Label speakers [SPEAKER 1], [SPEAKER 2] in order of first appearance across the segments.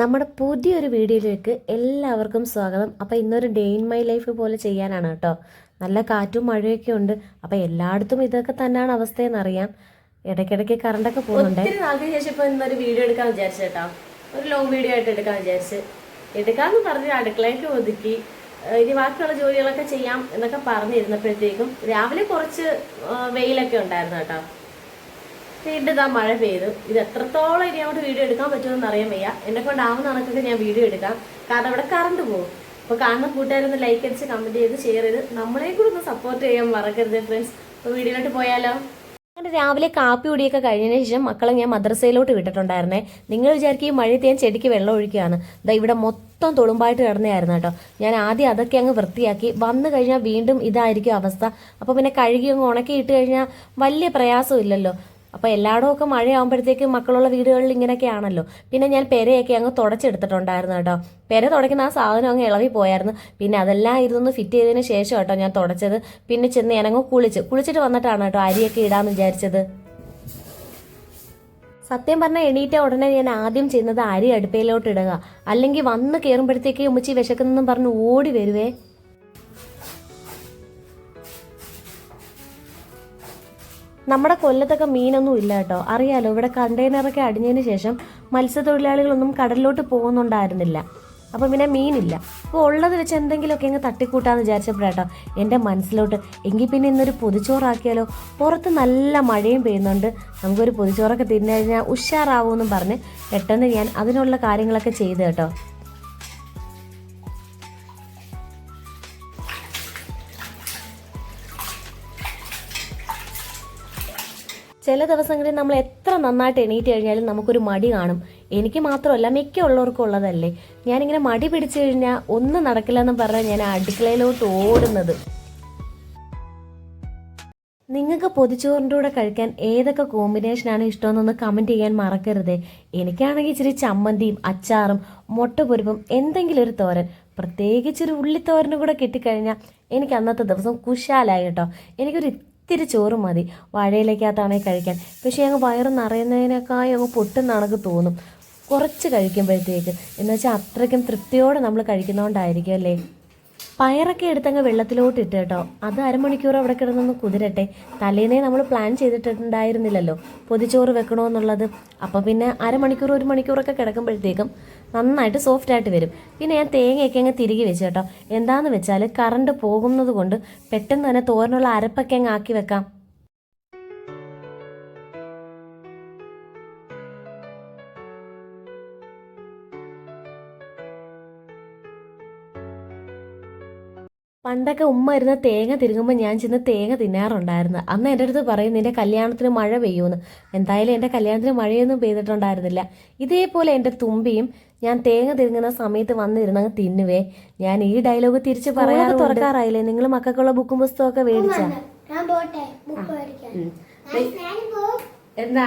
[SPEAKER 1] നമ്മുടെ പുതിയൊരു വീഡിയോയിലേക്ക് എല്ലാവർക്കും സ്വാഗതം. അപ്പോൾ ഇന്നൊരു ഡേ ഇൻ മൈ ലൈഫ് പോലെ ചെയ്യാനാണ് കേട്ടോ. നല്ല കാറ്റും മഴയൊക്കെ ഉണ്ട്. അപ്പോൾ എല്ലായിടത്തും ഇതൊക്കെ തന്നെയാണ് അവസ്ഥയെന്നറിയാം ഇടയ്ക്കിടയ്ക്ക് കറണ്ടൊക്കെ പോകുന്നുണ്ട്.
[SPEAKER 2] ഇന്നൊരു വീഡിയോ എടുക്കാൻ വിചാരിച്ചു കേട്ടോ. ഒരു ലോങ് വീഡിയോ ആയിട്ട് എടുക്കാൻ വിചാരിച്ച്. എടുക്കാന്ന് പറഞ്ഞ് അടുക്കളയൊക്കെ ഒതുക്കി. ഇനി ബാക്കിയുള്ള ജോലികളൊക്കെ ചെയ്യാം എന്നൊക്കെ പറഞ്ഞിരുന്നപ്പോഴത്തേക്കും രാവിലെ കുറച്ച് വെയിലൊക്കെ ഉണ്ടായിരുന്നു കേട്ടോ. വീണ്ടും ഇതാ മഴ പെയ്തു. ഇത് എത്രത്തോളം ഇനി അങ്ങോട്ട് വീഡിയോ എടുക്കാൻ പറ്റുമെന്ന് അറിയാൻ വയ്യ. എന്നെ കൊണ്ടാവുന്ന കണക്കൊക്കെ ഞാൻ വീഡിയോ എടുക്കാം. കാരണം ഇവിടെ കറണ്ട് പോകും അപ്പൊ കാണുന്ന കൂട്ടുകാരൊന്ന് ലൈക്ക് അടിച്ച് കമന്റ് ചെയ്ത് ഷെയർ ചെയ്ത് നമ്മളെ കൂടെ ഒന്ന് സപ്പോർട്ട് ചെയ്യാൻ മറക്കരുത് ഫ്രണ്ട്സ് അപ്പൊ വീഡിയോയിലോട്ട് പോയാലോ?
[SPEAKER 1] അങ്ങനെ രാവിലെ കാപ്പി കുടിയൊക്കെ കഴിഞ്ഞതിന് ശേഷം മക്കളെ ഞാൻ മദ്രസയിലോട്ട് വിട്ടിട്ടുണ്ടായിരുന്നേ. നിങ്ങൾ വിചാരിക്കും ഈ മഴയത്ത് ഞാൻ ചെടിക്ക് വെള്ളം ഒഴിക്കുകയാണ്. ഇതാ ഇവിടെ മൊത്തം തുളുമ്പായിട്ട് കിടന്നായിരുന്നു കേട്ടോ. ഞാൻ ആദ്യം അതൊക്കെ അങ്ങ് വൃത്തിയാക്കി. വന്നു കഴിഞ്ഞാൽ വീണ്ടും ഇതായിരിക്കും അവസ്ഥ. അപ്പോൾ പിന്നെ കഴുകി അങ്ങ് ഉണക്കി ഇട്ട് കഴിഞ്ഞാൽ വലിയ പ്രയാസമില്ലല്ലോ അപ്പോൾ എല്ലായിടവും ഒക്കെ മഴയാകുമ്പോഴത്തേക്ക് മക്കളുള്ള വീടുകളിൽ ഇങ്ങനെയൊക്കെ ആണല്ലോ പിന്നെ ഞാൻ പെരയൊക്കെ അങ്ങ് തുടച്ചെടുത്തിട്ടുണ്ടായിരുന്നു കേട്ടോ. പെര തുടയ്ക്കുന്ന ആ സാധനം അങ്ങ് ഇളവി പോയായിരുന്നു. പിന്നെ അതെല്ലാം ഇരുന്ന് ഫിറ്റ് ചെയ്തതിന് ശേഷം കേട്ടോ ഞാൻ തുടച്ചത്. പിന്നെ ചെന്ന് ഞാനങ്ങ് കുളിച്ച്. കുളിച്ചിട്ട് വന്നിട്ടാണ് കേട്ടോ അരിയൊക്കെ ഇടാന്ന് വിചാരിച്ചത്. സത്യം പറഞ്ഞാൽ എണീറ്റ ഉടനെ ഞാൻ ആദ്യം ചെയ്യുന്നത് അരി അടുപ്പയിലോട്ട് ഇടുക. അല്ലെങ്കിൽ വന്ന് കയറുമ്പോഴത്തേക്ക് ഉമ്മച്ചി വിശക്കുന്നെന്നും പറഞ്ഞ് ഓടി വരുവേ. നമ്മുടെ കൊല്ലത്തൊക്കെ മീനൊന്നും ഇല്ല കേട്ടോ. അറിയാലോ ഇവിടെ കണ്ടെയ്നറൊക്കെ അടിഞ്ഞതിന് ശേഷം മത്സ്യത്തൊഴിലാളികളൊന്നും കടലിലോട്ട് പോകുന്നുണ്ടായിരുന്നില്ല. അപ്പോൾ പിന്നെ മീനില്ല. അപ്പോൾ ഉള്ളത് വെച്ച് എന്തെങ്കിലുമൊക്കെ അങ്ങ് തട്ടിക്കൂട്ടാന്ന് വിചാരിച്ചപ്പോഴാട്ടോ എന്റെ മനസ്സിലോട്ട് എങ്കിൽ പിന്നെ ഇന്നൊരു പൊതിച്ചോറാക്കിയാലോ? പുറത്ത് നല്ല മഴയും പെയ്യുന്നുണ്ട്. നമുക്കൊരു പൊതിച്ചോറൊക്കെ തിന്നു കഴിഞ്ഞാൽ ഉഷാറാവുമെന്നും പറഞ്ഞ് പെട്ടെന്ന് ഞാൻ അതിനുള്ള കാര്യങ്ങളൊക്കെ ചെയ്ത് കേട്ടോ. ചില ദിവസങ്ങളിൽ നമ്മൾ എത്ര നന്നായിട്ട് എണീറ്റ് കഴിഞ്ഞാലും നമുക്കൊരു മടി കാണും. എനിക്ക് മാത്രമല്ല മിക്ക ഉള്ളവർക്കും ഉള്ളതല്ലേ. ഞാനിങ്ങനെ മടി പിടിച്ചു കഴിഞ്ഞാൽ ഒന്നും നടക്കില്ല എന്ന് പറഞ്ഞാൽ ഞാൻ അടുക്കളയിലോട്ട് ഓടുന്നത്. നിങ്ങൾക്ക് പൊതിച്ചോറിന്റെ കൂടെ കഴിക്കാൻ ഏതൊക്കെ കോമ്പിനേഷനാണ് ഇഷ്ടമെന്നൊന്ന് കമന്റ് ചെയ്യാൻ മറക്കരുത്. എനിക്കാണെങ്കിൽ ഇച്ചിരി ചമ്മന്തിയും അച്ചാറും മുട്ട എന്തെങ്കിലും ഒരു തോരൻ. പ്രത്യേകിച്ച് ഒരു ഉള്ളിത്തോരനും കൂടെ കിട്ടിക്കഴിഞ്ഞാൽ എനിക്ക് അന്നത്തെ ദിവസം കുശാലായി കേട്ടോ. എനിക്കൊരു ഇത്തിരി ചോറ് മതി. വാഴയിലേക്കകത്താണെങ്കിൽ കഴിക്കാൻ. പക്ഷേ അങ്ങ് വയറ് നിറയുന്നതിനേക്കായി അങ്ങ് പൊട്ടുന്നാണൊക്കെ തോന്നും. കുറച്ച് കഴിക്കുമ്പോഴത്തേക്ക്. എന്ന് വെച്ചാൽ അത്രയ്ക്കും തൃപ്തിയോടെ നമ്മൾ കഴിക്കുന്നതുകൊണ്ടായിരിക്കും അല്ലേ? പയറൊക്കെ എടുത്തങ്ങ് വെള്ളത്തിലോട്ട് ഇട്ട് കേട്ടോ. അത് അരമണിക്കൂർ അവിടെ കിടന്നൊന്ന് കുതിരട്ടെ. തലേന്നേ നമ്മൾ പ്ലാൻ ചെയ്തിട്ടുണ്ടായിരുന്നില്ലല്ലോ. പൊതിച്ചോറ് വെക്കണമെന്നുള്ളത് അപ്പോൾ പിന്നെ അരമണിക്കൂർ ഒരു മണിക്കൂറൊക്കെ കിടക്കുമ്പോഴത്തേക്കും നന്നായിട്ട് സോഫ്റ്റ് ആയിട്ട് വരും. പിന്നെ ഞാൻ തേങ്ങയൊക്കെ അങ്ങ് തിരികെ വെച്ച് കേട്ടോ. എന്താണെന്ന് വെച്ചാൽ കറണ്ട് പോകുന്നത് കൊണ്ട് പെട്ടെന്ന് തന്നെ തോരനുള്ള അരപ്പൊക്കെ അങ്ങ് ആക്കി വെക്കാം. പണ്ടൊക്കെ ഉമ്മ ഇരുന്ന് തേങ്ങ തിരുങ്ങുമ്പോൾ ഞാൻ ചെന്ന് തേങ്ങ തിന്നാറുണ്ടായിരുന്നു. അന്ന് എന്റെ അടുത്ത് പറയും നിന്റെ കല്യാണത്തിന് മഴ പെയ്യുമെന്ന് എന്തായാലും എന്റെ കല്യാണത്തിന് മഴയൊന്നും പെയ്തിട്ടുണ്ടായിരുന്നില്ല. ഇതേപോലെ എന്റെ തുമ്പിയും ഞാൻ തേങ്ങ തിരുങ്ങുന്ന സമയത്ത് വന്നിരുന്നങ്ങ് തിന്നുവേ. ഞാൻ ഈ ഡയലോഗ് തിരിച്ച് പറയാതെ തുറക്കാറായില്ലേ? നിങ്ങൾ മക്കൾക്കുള്ള ബുക്കും പുസ്തകമൊക്കെ മേടിച്ചാ?
[SPEAKER 3] ഞാൻ പോട്ടെ. ബുക്ക് മേടിക്കാൻ ഞാൻ പോവും.
[SPEAKER 2] എന്താ?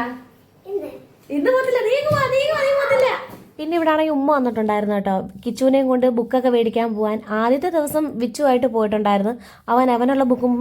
[SPEAKER 3] ഇന്ന്.
[SPEAKER 2] ഇന്ന് പോത്തില്ല നീ ഇങ്ങ് വാ, നീ പോത്തില്ല
[SPEAKER 1] പിന്നെ ഇവിടെ ആണെങ്കിൽ ഉമ്മ വന്നിട്ടുണ്ടായിരുന്നു കേട്ടോ. കിച്ചുവിനെയും കൊണ്ട് ബുക്കൊക്കെ മേടിക്കാൻ പോകാൻ ആദ്യത്തെ ദിവസം വിച്ചുവായിട്ട് പോയിട്ടുണ്ടായിരുന്നു. അവൻ അവനുള്ള ബുക്കും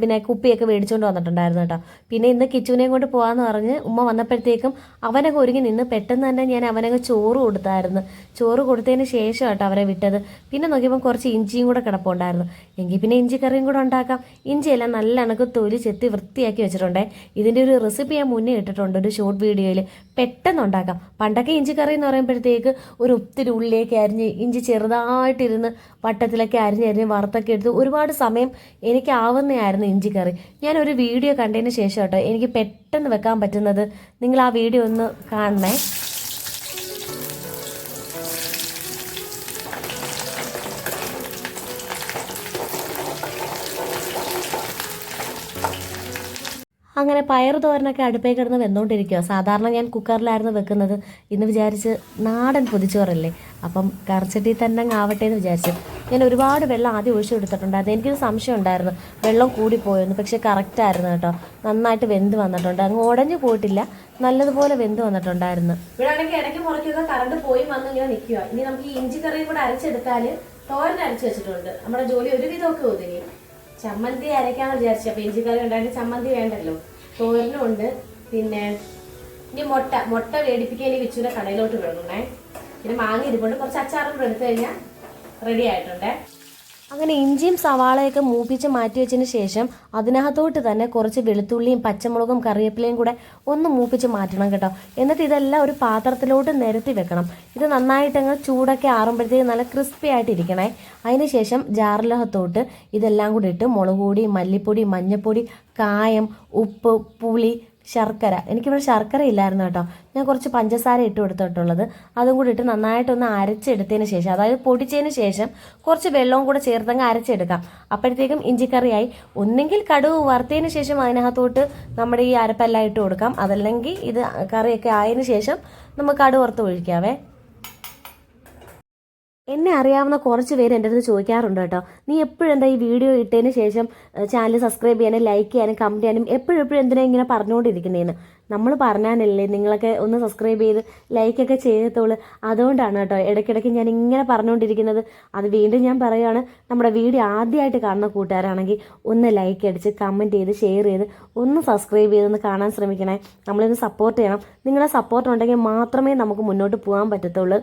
[SPEAKER 1] പിന്നെ കുപ്പിയൊക്കെ മേടിച്ചുകൊണ്ട് വന്നിട്ടുണ്ടായിരുന്നു കേട്ടോ. പിന്നെ ഇന്ന് കിച്ചുവിനെയും കൊണ്ട് പോകാമെന്ന് പറഞ്ഞ് ഉമ്മ വന്നപ്പോഴത്തേക്കും അവനൊക്കെ ഒരുങ്ങി നിന്ന് പെട്ടെന്ന് തന്നെ ഞാൻ അവനങ്ങ് ചോറ് കൊടുത്തായിരുന്നു. ചോറ് കൊടുത്തതിന് ശേഷം കേട്ടോ അവരെ വിട്ടത്. പിന്നെ നോക്കിയപ്പോൾ കുറച്ച് ഇഞ്ചിയും കൂടെ കിടപ്പുണ്ടായിരുന്നു. എങ്കിൽ പിന്നെ ഇഞ്ചി കറിയും കൂടെ ഉണ്ടാക്കാം. ഇഞ്ചിയെല്ലാം നല്ല അണക്ക് തൊലി ചെത്തി വൃത്തിയാക്കി വെച്ചിട്ടുണ്ടേ. ഇതിന്റെ ഒരു റെസിപ്പി ഞാൻ മുന്നേ ഇട്ടിട്ടുണ്ട് ഒരു ഷോർട്ട് വീഡിയോയിൽ. പെട്ടെന്ന് ഉണ്ടാക്കാം. പണ്ടൊക്കെ ഇഞ്ചി കറി എന്ന് പറയുമ്പോഴത്തേക്ക് ഒരു ഒത്തിരി ഉള്ളിലേക്ക് അരിഞ്ഞ് ഇഞ്ചി ചെറുതായിട്ടിരുന്ന് വട്ടത്തിലൊക്കെ അരിഞ്ഞ് അരിഞ്ഞ് വറുത്തൊക്കെ എടുത്ത് ഒരുപാട് സമയം എനിക്ക് ആവുന്നതായിരുന്നു ഇഞ്ചി കറി ഞാൻ ഒരു വീഡിയോ കണ്ടതിന് ശേഷം കേട്ടോ എനിക്ക് പെട്ടെന്ന് വെക്കാൻ പറ്റുന്നത്. നിങ്ങൾ ആ വീഡിയോ ഒന്ന് കാണണേ. അങ്ങനെ പയർ തോരനൊക്കെ അടുപ്പേ കിടന്ന് വെന്തുകൊണ്ടിരിക്കുക സാധാരണ ഞാൻ കുക്കറിലായിരുന്നു വെക്കുന്നത്. ഇന്ന് വിചാരിച്ച് നാടൻ പൊതിച്ചോറല്ലേ. അപ്പം കറച്ചട്ടി തന്നെ ആവട്ടെ എന്ന് വിചാരിച്ചു. ഞാൻ ഒരുപാട് വെള്ളം ആദ്യം ഒഴിച്ചു കൊടുത്തിട്ടുണ്ടായിരുന്നു. എനിക്കൊരു സംശയം ഉണ്ടായിരുന്നു. വെള്ളം കൂടിപ്പോയെന്ന് പക്ഷെ കറക്റ്റായിരുന്നു കേട്ടോ. നന്നായിട്ട് വെന്ത് വന്നിട്ടുണ്ട്. അങ്ങ് ഉടഞ്ഞു പോയിട്ടില്ല. നല്ലതുപോലെ വെന്ത് വന്നിട്ടുണ്ടായിരുന്നു.
[SPEAKER 2] ഇടയ്ക്ക് മുറയ്ക്കൊക്കെ കറണ്ട് പോയി വന്ന് ഇങ്ങനെ നിൽക്കുക ഇനി നമുക്ക് ഈ ഇഞ്ചി കറിയും കൂടെ അരച്ചെടുത്താൽ തോരൻ അരച്ചു വെച്ചിട്ടുണ്ട്. നമ്മുടെ ജോലി ഒരുവിധമൊക്കെ ഒതുങ്ങി. ചമ്മന്തി അരയ്ക്കാന്ന് വിചാരിച്ചു. അപ്പൊ ഇഞ്ചി കറി ഉണ്ടായിട്ട് ചമ്മന്തി വേണ്ടല്ലോ. തോരനും ഉണ്ട് പിന്നെ ഇനി മുട്ട മുട്ട വേടിപ്പിക്കാൻ ഈ വിച്ചുവിനെ കടയിലോട്ട് വിടണേ. പിന്നെ മാങ്ങ ഇരിപ്പുണ്ട്. കുറച്ച് അച്ചാറും എടുത്തു കഴിഞ്ഞാൽ റെഡി ആയിട്ടുണ്ടേ.
[SPEAKER 1] അങ്ങനെ ഇഞ്ചിയും സവാളയൊക്കെ മൂപ്പിച്ച് മാറ്റി വെച്ചതിന് ശേഷം അതിനകത്തോട്ട് തന്നെ കുറച്ച് വെളുത്തുള്ളിയും പച്ചമുളകും കറിവേപ്പിലയും കൂടെ ഒന്ന് മൂപ്പിച്ച് മാറ്റണം കേട്ടോ. എന്നിട്ട് ഇതെല്ലാം ഒരു പാത്രത്തിലോട്ട് നിരത്തി വെക്കണം. ഇത് നന്നായിട്ടങ്ങ് ചൂടൊക്കെ ആറുമ്പോഴത്തേക്ക് നല്ല ക്രിസ്പി ആയിട്ട് ഇരിക്കണേ അതിന് ശേഷം ജാറിലകത്തോട്ട് ഇതെല്ലാം കൂടി ഇട്ട് മുളക് പൊടി മല്ലിപ്പൊടി മഞ്ഞൾപ്പൊടി കായം ഉപ്പ് പുളി ശർക്കര. എനിക്കിവിടെ ശർക്കര ഇല്ലായിരുന്നു കേട്ടോ. ഞാൻ കുറച്ച് പഞ്ചസാര ഇട്ട് കൊടുത്തിട്ടുള്ളത്. അതും കൂടി ഇട്ട് നന്നായിട്ടൊന്ന് അരച്ചെടുത്തതിന് ശേഷം അതായത് പൊടിച്ചതിന് ശേഷം കുറച്ച് വെള്ളവും കൂടെ ചേർത്തങ്ങ് അരച്ചെടുക്കാം. അപ്പോഴത്തേക്കും ഇഞ്ചിക്കറിയായി. ഒന്നെങ്കിൽ കടുവ് വറുത്തതിന് ശേഷം അതിനകത്തോട്ട് നമ്മുടെ ഈ അരപ്പെല്ലാം ഇട്ട് കൊടുക്കാം. അതല്ലെങ്കിൽ ഇത് കറിയൊക്കെ ആയതിനു ശേഷം നമുക്ക് കടുവ് വറുത്ത് ഒഴിക്കാവേ. എന്നെ അറിയാവുന്ന കുറച്ച് പേര് എന്റെ അടുത്ത് ചോദിക്കാറുണ്ട് കേട്ടോ. നീ എപ്പോഴും എന്താ ഈ വീഡിയോ ഇട്ടതിന് ശേഷം ചാനൽ സബ്സ്ക്രൈബ് ചെയ്യാനും ലൈക്ക് ചെയ്യാനും കമന്റ് ചെയ്യാനും എപ്പോഴും എപ്പോഴും എന്തിനാ ഇങ്ങനെ പറഞ്ഞുകൊണ്ടിരിക്കുന്നതെന്ന് നമ്മൾ പറഞ്ഞാലല്ലേ നിങ്ങളൊക്കെ ഒന്ന് സബ്സ്ക്രൈബ് ചെയ്ത് ലൈക്കൊക്കെ ചെയ്യത്തുള്ളൂ. അതുകൊണ്ടാണ് കേട്ടോ ഇടയ്ക്കിടയ്ക്ക് ഞാൻ ഇങ്ങനെ പറഞ്ഞുകൊണ്ടിരിക്കുന്നത്. അത് വീണ്ടും ഞാൻ പറയുകയാണ് നമ്മുടെ വീഡിയോ ആദ്യമായിട്ട് കാണുന്ന കൂട്ടുകാരാണെങ്കിൽ ഒന്ന് ലൈക്ക് അടിച്ച് കമന്റ് ചെയ്ത് ഷെയർ ചെയ്ത് ഒന്ന് സബ്സ്ക്രൈബ് ചെയ്തൊന്ന് കാണാൻ ശ്രമിക്കണേ. നമ്മളിന്ന് സപ്പോർട്ട് ചെയ്യണം. നിങ്ങളുടെ സപ്പോർട്ട് ഉണ്ടെങ്കിൽ മാത്രമേ നമുക്ക് മുന്നോട്ട് പോകാൻ പറ്റത്തുള്ളൂ.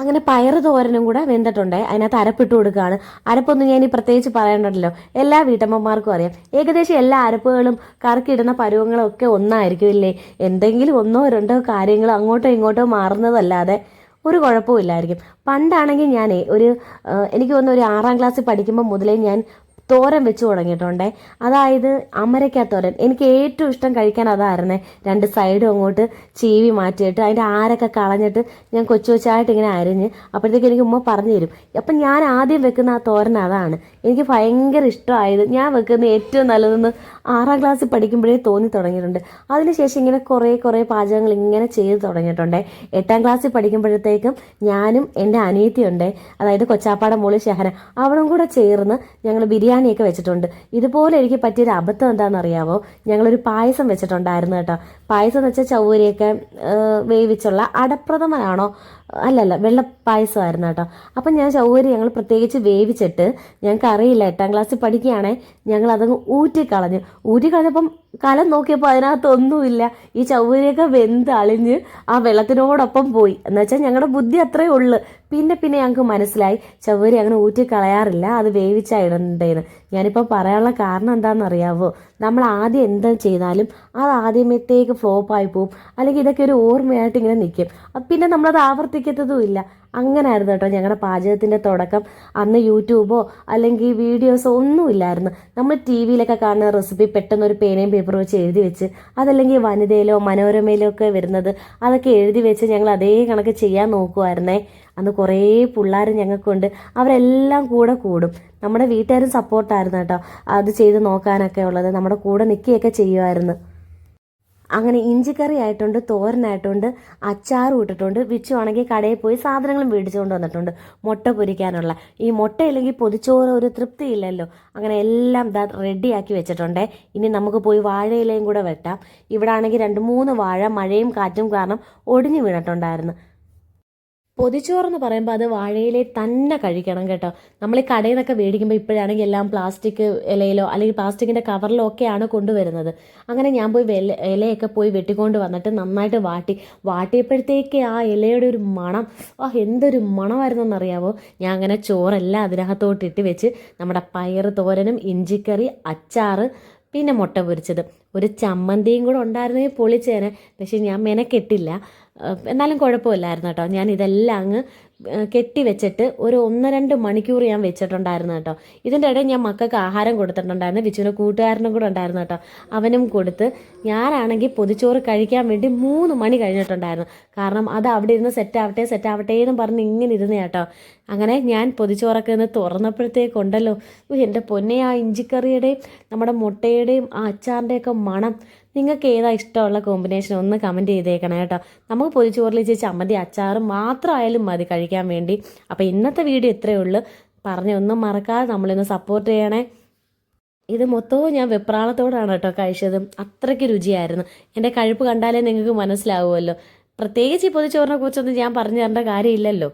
[SPEAKER 1] അങ്ങനെ പയറ് തോരനും കൂടെ വെന്തിട്ടുണ്ട്. അതിനകത്ത് അരപ്പിട്ട് കൊടുക്കുകയാണ്. അരപ്പൊന്നും ഞാൻ ഈ പ്രത്യേകിച്ച് പറയേണ്ടല്ലോ എല്ലാ വീട്ടമ്മമാർക്കും അറിയാം. ഏകദേശം എല്ലാ അരപ്പുകളും കറക്കിടുന്ന പരുവങ്ങളും ഒക്കെ ഒന്നായിരിക്കും ഇല്ലേ? എന്തെങ്കിലും ഒന്നോ രണ്ടോ കാര്യങ്ങൾ അങ്ങോട്ടോ ഇങ്ങോട്ടോ മാറുന്നതല്ലാതെ ഒരു കുഴപ്പമില്ലായിരിക്കും പണ്ടാണെങ്കിൽ ഞാനേ ഒരു എനിക്ക് തോന്നുന്നു ഒരു ആറാം ക്ലാസ്സിൽ പഠിക്കുമ്പോൾ മുതലേ ഞാൻ തോരൻ വെച്ച് തുടങ്ങിയിട്ടുണ്ടേ. അതായത് അമരയ്ക്ക തോരൻ എനിക്ക് ഏറ്റവും ഇഷ്ടം കഴിക്കാൻ അതായിരുന്നേ. രണ്ട് സൈഡും അങ്ങോട്ട് ചീവി മാറ്റിയിട്ട് അതിന്റെ ആരൊക്കെ കളഞ്ഞിട്ട് ഞാൻ കൊച്ചു കൊച്ചായിട്ട് ഇങ്ങനെ അരിഞ്ഞ് അപ്പോഴത്തേക്ക് എനിക്ക് ഉമ്മ പറഞ്ഞു തരും. അപ്പം ഞാൻ ആദ്യം വെക്കുന്ന ആ തോരൻ അതാണ്. എനിക്ക് ഭയങ്കര ഇഷ്ടമായത്. ഞാൻ വെക്കുന്ന ഏറ്റവും നല്ലതെന്ന് ആറാം ക്ലാസ്സിൽ പഠിക്കുമ്പോഴേ തോന്നി തുടങ്ങിയിട്ടുണ്ട്. അതിനുശേഷം ഇങ്ങനെ കുറേ കുറേ പാചകങ്ങൾ ഇങ്ങനെ ചെയ്ത് തുടങ്ങിയിട്ടുണ്ട്. എട്ടാം ക്ലാസ്സിൽ പഠിക്കുമ്പോഴത്തേക്കും ഞാനും എന്റെ അനിയത്തിയുണ്ട്. അതായത് കൊച്ചാപ്പാടം മോളി ഷഹന. അവളും കൂടെ ചേർന്ന് ഞങ്ങൾ ബിരിയാണിയൊക്കെ വെച്ചിട്ടുണ്ട്. ഇതുപോലെ എനിക്ക് പറ്റിയൊരു അബദ്ധം എന്താണെന്ന് അറിയാവോ ഞങ്ങളൊരു പായസം വെച്ചിട്ടുണ്ടായിരുന്നു കേട്ടോ. പായസം എന്ന് വെച്ചാൽ വേവിച്ചുള്ള അടപ്രഥമനാണോ? അല്ലല്ല വെള്ളപ്പായസമായിരുന്നു കേട്ടോ. അപ്പം ഞാൻ ചൗരി ഞങ്ങൾ പ്രത്യേകിച്ച് വേവിച്ചിട്ട് ഞങ്ങൾക്ക് അറിയില്ല എട്ടാം ക്ലാസ്സിൽ പഠിക്കുകയാണേ ഞങ്ങൾ അതങ്ങ് ഊറ്റിക്കളഞ്ഞു. ഊറ്റിക്കളഞ്ഞപ്പം കലം നോക്കിയപ്പോൾ അതിനകത്തൊന്നുമില്ല. ഈ ചൗവരിയൊക്കെ വെന്ത് അളിഞ്ഞ് ആ വെള്ളത്തിനോടൊപ്പം പോയി. എന്ന് വെച്ചാൽ ഞങ്ങളുടെ ബുദ്ധി അത്രേ ഉള്ളു. പിന്നെ പിന്നെ ഞങ്ങൾക്ക് മനസ്സിലായി ചവ്വരി അങ്ങനെ ഊറ്റി കളയാറില്ല അത് വേവിച്ചാ ഇടണ്ടേന്ന്. ഞാനിപ്പോൾ പറയാനുള്ള കാരണം എന്താണെന്ന് അറിയാവോ നമ്മൾ ആദ്യം എന്താ ചെയ്താലും അത് ആദ്യമത്തേക്ക് ഫ്ലോപ്പായി പോവും. അല്ലെങ്കിൽ ഇതൊക്കെ ഒരു ഓർമ്മയായിട്ട് ഇങ്ങനെ നിൽക്കും പിന്നെ നമ്മളത് ആവർത്തിക്കത്തതും ഇല്ല. അങ്ങനെയായിരുന്നു കേട്ടോ ഞങ്ങളുടെ പാചകത്തിന്റെ തുടക്കം. അന്ന് യൂട്യൂബോ അല്ലെങ്കിൽ വീഡിയോസോ ഒന്നുമില്ലായിരുന്നു നമ്മൾ ടി വിയിലൊക്കെ കാണുന്ന റെസിപ്പി പെട്ടെന്ന് ഒരു പേനയും പേപ്പറും വെച്ച് എഴുതി വെച്ച് അതല്ലെങ്കിൽ വനിതയിലോ മനോരമയിലോ ഒക്കെ വരുന്നത് അതൊക്കെ എഴുതി വെച്ച് ഞങ്ങൾ അതേ കണക്ക് ചെയ്യാൻ നോക്കുമായിരുന്നേ അന്ന് കുറേ പിള്ളേർ ഞങ്ങൾക്കുണ്ട് അവരെല്ലാം കൂടെ കൂടും. നമ്മുടെ വീട്ടുകാരും സപ്പോർട്ടായിരുന്നു കേട്ടോ. അത് ചെയ്ത് നോക്കാനൊക്കെ ഉള്ളത്. നമ്മുടെ കൂടെ നിൽക്കുകയൊക്കെ ചെയ്യുമായിരുന്നു അങ്ങനെ ഇഞ്ചിക്കറി ആയിട്ടുണ്ട് തോരനായിട്ടുണ്ട് അച്ചാറും ഇട്ടിട്ടുണ്ട്. വിച്ചുവാണെങ്കിൽ കടയിൽ പോയി സാധനങ്ങളും മേടിച്ചുകൊണ്ട് വന്നിട്ടുണ്ട് മുട്ട പൊരിക്കാനുള്ള. ഈ മുട്ട ഇല്ലെങ്കിൽ പൊതിച്ചോറ് ഒരു തൃപ്തി ഇല്ലല്ലോ അങ്ങനെ എല്ലാം ദാ റെഡിയാക്കി വെച്ചിട്ടുണ്ടേ. ഇനി നമുക്ക് പോയി വാഴയിലയും കൂടെ വെട്ടാം. ഇവിടെ ആണെങ്കിൽ രണ്ട് മൂന്ന് വാഴ മഴയും കാറ്റും കാരണം ഒടിഞ്ഞു വീണിട്ടുണ്ടായിരുന്നു. പൊതിച്ചോറെന്ന് പറയുമ്പോൾ അത് വാഴയിലെ തന്നെ കഴിക്കണം കേട്ടോ. നമ്മൾ ഈ കടയിൽ നിന്നൊക്കെ മേടിക്കുമ്പോൾ ഇപ്പോഴാണെങ്കിൽ എല്ലാം പ്ലാസ്റ്റിക് ഇലയിലോ അല്ലെങ്കിൽ പ്ലാസ്റ്റിക്കിന്റെ കവറിലോ ഒക്കെയാണ് കൊണ്ടുവരുന്നത്. അങ്ങനെ ഞാൻ പോയി ഇലയൊക്കെ പോയി വെട്ടിക്കൊണ്ട് വന്നിട്ട് നന്നായിട്ട് വാട്ടി. വാട്ടിയപ്പോഴത്തേക്ക് ആ ഇലയുടെ ഒരു മണം ആ എന്തൊരു മണമായിരുന്നെന്നറിയാവോ ഞാൻ അങ്ങനെ ചോറെല്ലാം അതിനകത്തോട്ട് ഇട്ട് വെച്ച് നമ്മുടെ പയർ തോരനും ഇഞ്ചിക്കറി അച്ചാറ് പിന്നെ മുട്ട പൊരിച്ചത്. ഒരു ചമ്മന്തിയും കൂടെ ഉണ്ടായിരുന്നെങ്കിൽ പൊളിച്ചേനെ. പക്ഷെ ഞാൻ മെനക്കെട്ടില്ല. എന്നാലും കുഴപ്പമില്ലായിരുന്നു കേട്ടോ. ഞാൻ ഇതെല്ലാം അങ്ങ് കെട്ടി വെച്ചിട്ട് ഒരു ഒന്ന് രണ്ട് മണിക്കൂർ ഞാൻ വെച്ചിട്ടുണ്ടായിരുന്നു കേട്ടോ. ഇതിന്റെ ഇടയിൽ ഞാൻ മക്കൾക്ക് ആഹാരം കൊടുത്തിട്ടുണ്ടായിരുന്നു. വിച്ചുവിന് കൂട്ടുകാരനും കൂടെ ഉണ്ടായിരുന്നു കേട്ടോ. അവനും കൊടുത്ത് ഞാനാണെങ്കിൽ പൊതിച്ചോറ് കഴിക്കാൻ വേണ്ടി മൂന്ന് മണി കഴിഞ്ഞിട്ടുണ്ടായിരുന്നു. കാരണം അത് അവിടെ ഇരുന്ന് സെറ്റ് ആവട്ടെ സെറ്റ് എന്ന് പറഞ്ഞ് ഇങ്ങനെ ഇരുന്ന് കേട്ടോ. അങ്ങനെ ഞാൻ പൊതിച്ചോറൊക്കെ ഒന്ന് തുറന്നപ്പോഴത്തേക്കുണ്ടല്ലോ ഉണ്ടല്ലോ. എന്റെ പൊന്നെ ആ ഇഞ്ചിക്കറിയുടെയും നമ്മുടെ മുട്ടയുടെയും ആ അച്ചാറിന്റെയൊക്കെ മണം നിങ്ങൾക്ക് ഏതാ ഇഷ്ടമുള്ള കോമ്പിനേഷൻ ഒന്ന് കമന്റ് ചെയ്തേക്കണം കേട്ടോ. നമുക്ക് പൊതിച്ചോറിൽ ചേച്ചി ചമ്മന്തി അച്ചാറും മാത്രമായാലും മതി കഴിക്കാൻ വേണ്ടി. അപ്പോൾ ഇന്നത്തെ വീഡിയോ ഇത്രയേ ഉള്ളൂ. പറഞ്ഞൊന്നും മറക്കാതെ നമ്മളിന്ന് സപ്പോർട്ട് ചെയ്യണേ. ഇത് മൊത്തവും ഞാൻ വെപ്രാളത്തോടാണ് കേട്ടോ കഴിച്ചത്. അത്രയ്ക്ക് രുചിയായിരുന്നു. എന്റെ കഴുപ്പ് കണ്ടാലേ നിങ്ങൾക്ക് മനസ്സിലാവുമല്ലോ. പ്രത്യേകിച്ച് ഈ പൊതിച്ചോറിനെ കുറിച്ചൊന്നും ഞാൻ പറഞ്ഞു തരേണ്ട കാര്യമില്ലല്ലോ.